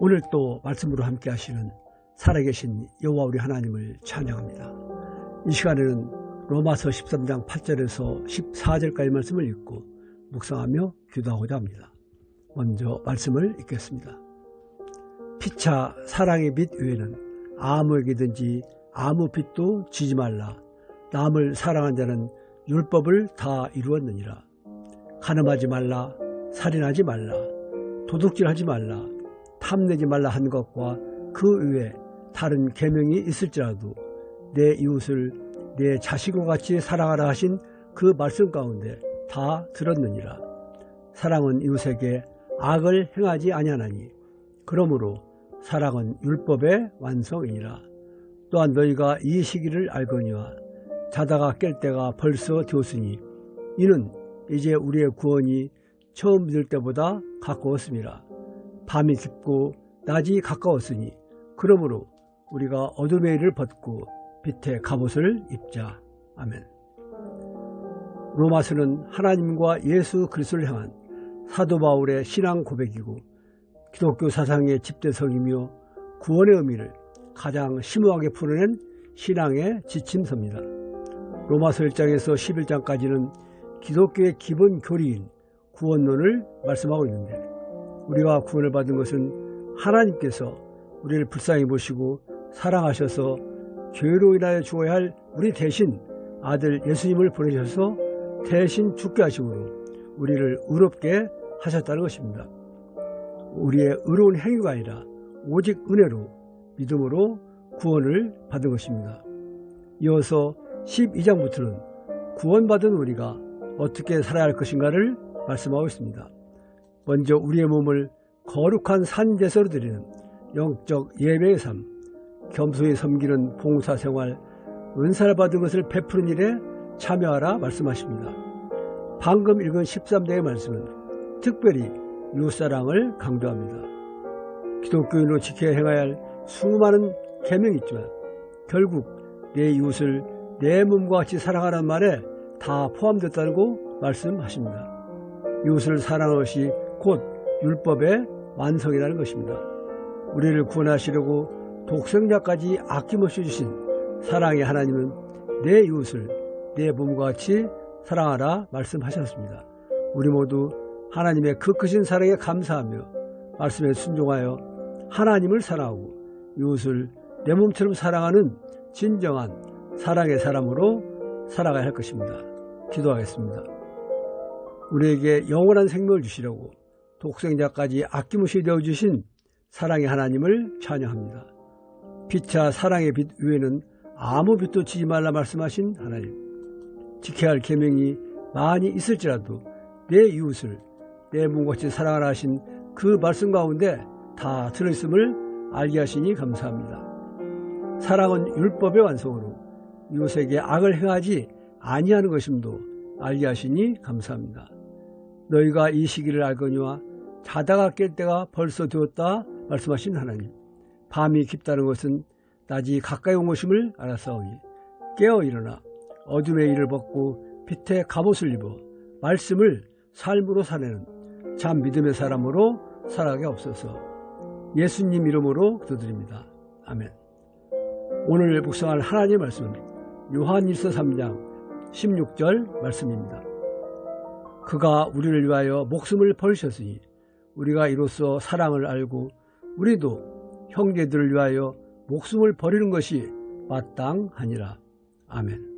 오늘 또 말씀으로 함께 하시는 살아계신 여호와 우리 하나님을 찬양합니다. 이 시간에는 로마서 13장 8절에서 14절까지 말씀을 읽고 묵상하며 기도하고자 합니다. 먼저 말씀을 읽겠습니다. 피차 사랑의 빛 외에는 아무 에게든지 아무 빛도 지지 말라. 남을 사랑한 자는 율법을 다 이루었느니라. 가늠하지 말라. 살인하지 말라. 도둑질하지 말라. 탐내지 말라 한 것과 그 외에 다른 계명이 있을지라도 내 이웃을 내 자식과 같이 사랑하라 하신 그 말씀 가운데 다 들었느니라. 사랑은 이웃에게 악을 행하지 아니하나니 그러므로 사랑은 율법의 완성이니라. 또한 너희가 이 시기를 알거니와 자다가 깰 때가 벌써 되었으니 이는 이제 우리의 구원이 처음 믿을 때보다 가까웠습니다. 밤이 깊고 낮이 가까웠으니 그러므로 우리가 어둠의 일을 벗고 빛의 갑옷을 입자. 아멘. 로마서는 하나님과 예수 그리스도를 향한 사도 바울의 신앙 고백이고 기독교 사상의 집대성이며 구원의 의미를 가장 심오하게 풀어낸 신앙의 지침서입니다. 로마서 1장에서 11장까지는 기독교의 기본 교리인 구원론을 말씀하고 있는데 우리가 구원을 받은 것은 하나님께서 우리를 불쌍히 보시고 사랑하셔서 죄로 인하여 죽어야 할 우리 대신 아들 예수님을 보내셔서 대신 죽게 하심으로 우리를 의롭게 하셨다는 것입니다. 우리의 의로운 행위가 아니라 오직 은혜로 믿음으로 구원을 받은 것입니다. 이어서 12장부터는 구원받은 우리가 어떻게 살아야 할 것인가를 말씀하고 있습니다. 먼저 우리의 몸을 거룩한 산제사로 드리는 영적 예배의 삶, 겸손히 섬기는 봉사생활, 은사를 받은 것을 베푸는 일에 참여하라 말씀하십니다. 방금 읽은 13대의 말씀은 특별히 이웃사랑을 강조합니다. 기독교인으로 지켜야 행해야 할 수많은 계명이 있지만 결국 내 이웃을 내 몸과 같이 사랑하라는 말에 다 포함됐다고 말씀하십니다. 이웃을 사랑하는 것이 곧 율법의 완성이라는 것입니다. 우리를 구원하시려고 독생자까지 아낌없이 주신 사랑의 하나님은 내 이웃을 내 몸과 같이 사랑하라 말씀하셨습니다. 우리 모두 하나님의 그 크신 사랑에 감사하며 말씀에 순종하여 하나님을 사랑하고 이웃을 내 몸처럼 사랑하는 진정한 사랑의 사람으로 살아가야 할 것입니다. 기도하겠습니다. 우리에게 영원한 생명을 주시려고 독생자까지 아낌없이 되어주신 사랑의 하나님을 찬양합니다. 빛차 사랑의 빛 위에는 아무 빛도 지지 말라 말씀하신 하나님. 지켜야 할 계명이 많이 있을지라도 내 이웃을 내 몸같이 사랑하라 하신 그 말씀 가운데 다 들어있음을 알게 하시니 감사합니다. 사랑은 율법의 완성으로 이웃에게 악을 행하지 아니하는 것임도 알게 하시니 감사합니다. 너희가 이 시기를 알거니와 자다가 깰 때가 벌써 되었다 말씀하신 하나님. 밤이 깊다는 것은 낮이 가까이 온 것임을 알았사오니 깨어 일어나 어둠의 일을 벗고 빛의 갑옷을 입어 말씀을 삶으로 사내는 참 믿음의 사람으로 살아가게 없어서 예수님 이름으로 기도드립니다. 아멘. 오늘 묵상할 하나님의 말씀은 요한일서 3장 16절 말씀입니다. 그가 우리를 위하여 목숨을 버리셨으니 우리가 이로써 사랑을 알고 우리도 형제들을 위하여 목숨을 버리는 것이 마땅하니라. 아멘.